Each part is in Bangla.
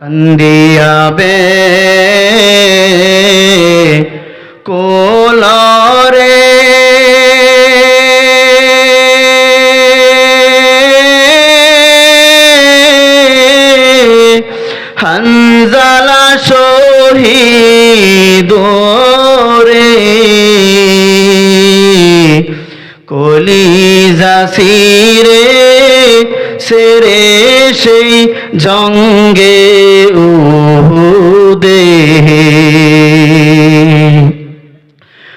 কান্দিয়াবে কোলরে। হানজালা শহীদ রে সিরে সেরে সেই জঙ্গে উহুদে।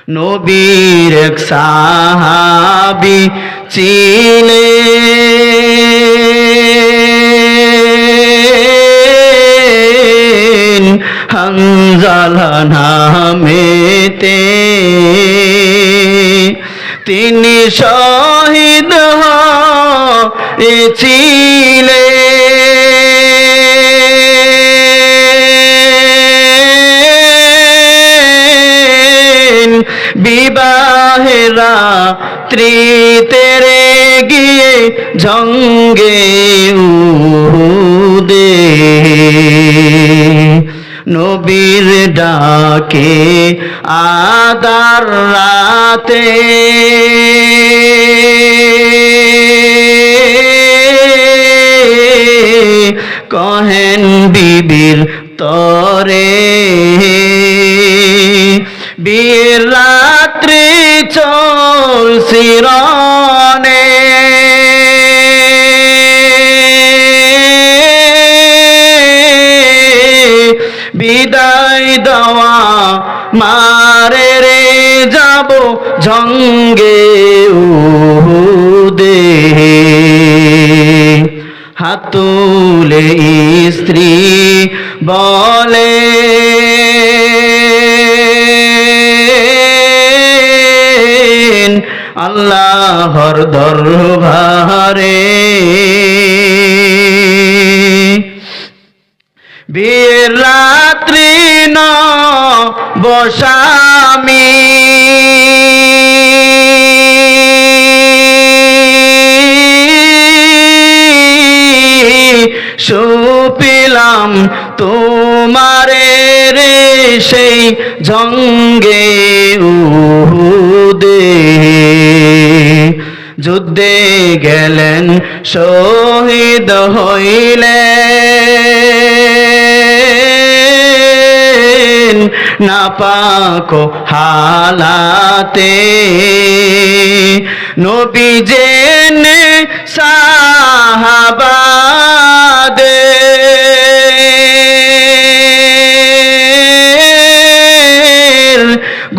নবীর এক সাহাবি ছিলেন হানজালা নামেতে তিনি শহীদ হয়েছিলেন বিবাহেরা ত্রিতেরে গিয়ে জঙ্গে উদে নবীর ডাকে আদার রাতে। কহেন বিবির তরে বীর রাত্রি চল শিরনে বিদায় দেওয়া মারে রে যাব জঙ্গে উহুদে। হাতুলে স্ত্রী বলে আল্লাহর দরবারে ন বসামি। সুপিলাম তোমারে রে সেই জঙ্গে উহুদে। যুদ্ধে গেলেন শহীদ হইলেন। না পাকো হালাতে। নবী জেনে সাহাবাদে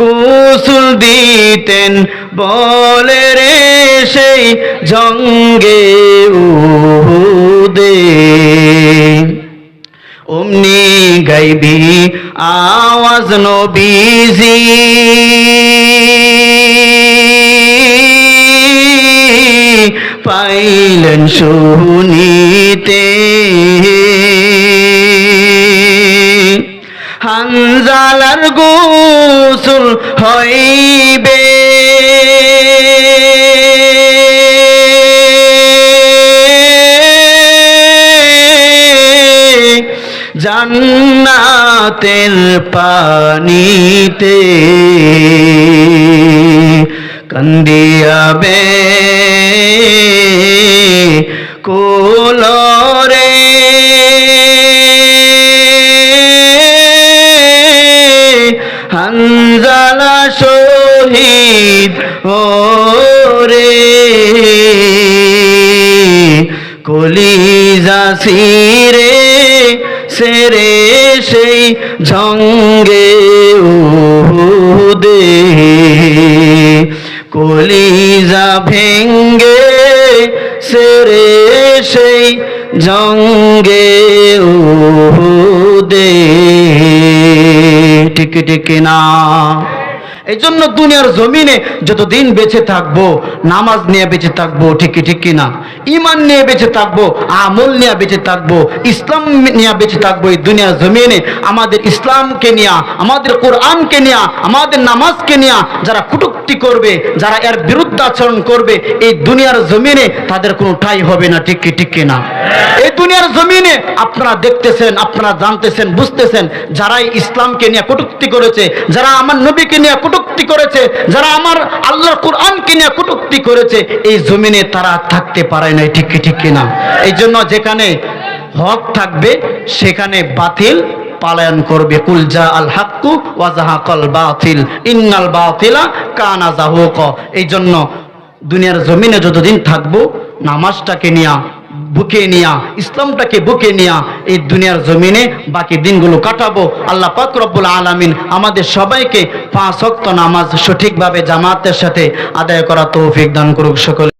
গোসুল দিতেন বলে রে সেই জঙ্গে নবীজি। পাইলেন শুনিতে। হানজালার গোসুল হইবে। জান্নাতের পানিতে কান্দিয়াবে কোলরে। হানজালা শহীদ ওরে। কলিজা সিরে সেরে সেই ঝঙ্গে দে কলিজা ভেঙ্গে সেরে সেই জঙ্গে দে টিকে টিকে না। এই জন্য দুনিয়ার জমিনে যতদিন বেঁচে থাকব, নামাজ নিয়ে বেঁচে থাকব ঠিকই ঠিক কিনা ইমান নিয়ে বেঁচে থাকব, আমল নিয়ে বেঁচে থাকব, ইসলাম নিয়ে বেঁচে থাকব এই দুনিয়ার জমিনে, আমাদের ইসলামকে নিয়ে, আমাদের কোরআনকে নিয়ে, আমাদের নামাজকে নিয়ে যারা কুটুক্তি করবে, যারা এর বিরুদ্ধে আচরণ করবে, এই দুনিয়ার জমিনে তাদের কোনো ঠাই হবে না, ঠিক কি, ঠিক কিনা এই দুনিয়ার জমিনে আপনারা দেখতেছেন, আপনারা জানতেছেন, বুঝতেছেন, যারা ইসলামকে নিয়ে কটুক্তি করেছে, যারা আমার নবীকে নিয়ে কটুক্তি করেছে, যারা আমার আল্লাহর কোরআনকে নিয়ে কটুক্তি করেছে, এই জমিনে তারা থাকতে পারে না ঠিক কি, ঠিক কিনা? এই জন্য যেখানে হক থাকবে, সেখানে বাতিল পালায়ন করবে। কুল জা আল হাক্কু ওয়াজাহাকল বাতিল, ইন্নাল বাতিলা কানা জাহুক এই জন্য দুনিয়ার জমিনে যতদিন থাকব, নামাজটাকে নিয়া বুকে নিয়া, ইসলামটাকে বুকে নিয়া এই দুনিয়ার জমিনে বাকি দিনগুলো কাটাবো। আল্লাহ পাক রব্বুল আলামিন আমাদের সবাইকে পাঁচ অক্ত নামাজ সঠিকভাবে জামাতের সাথে আদায় করা তৌফিক দান করুক সকলে।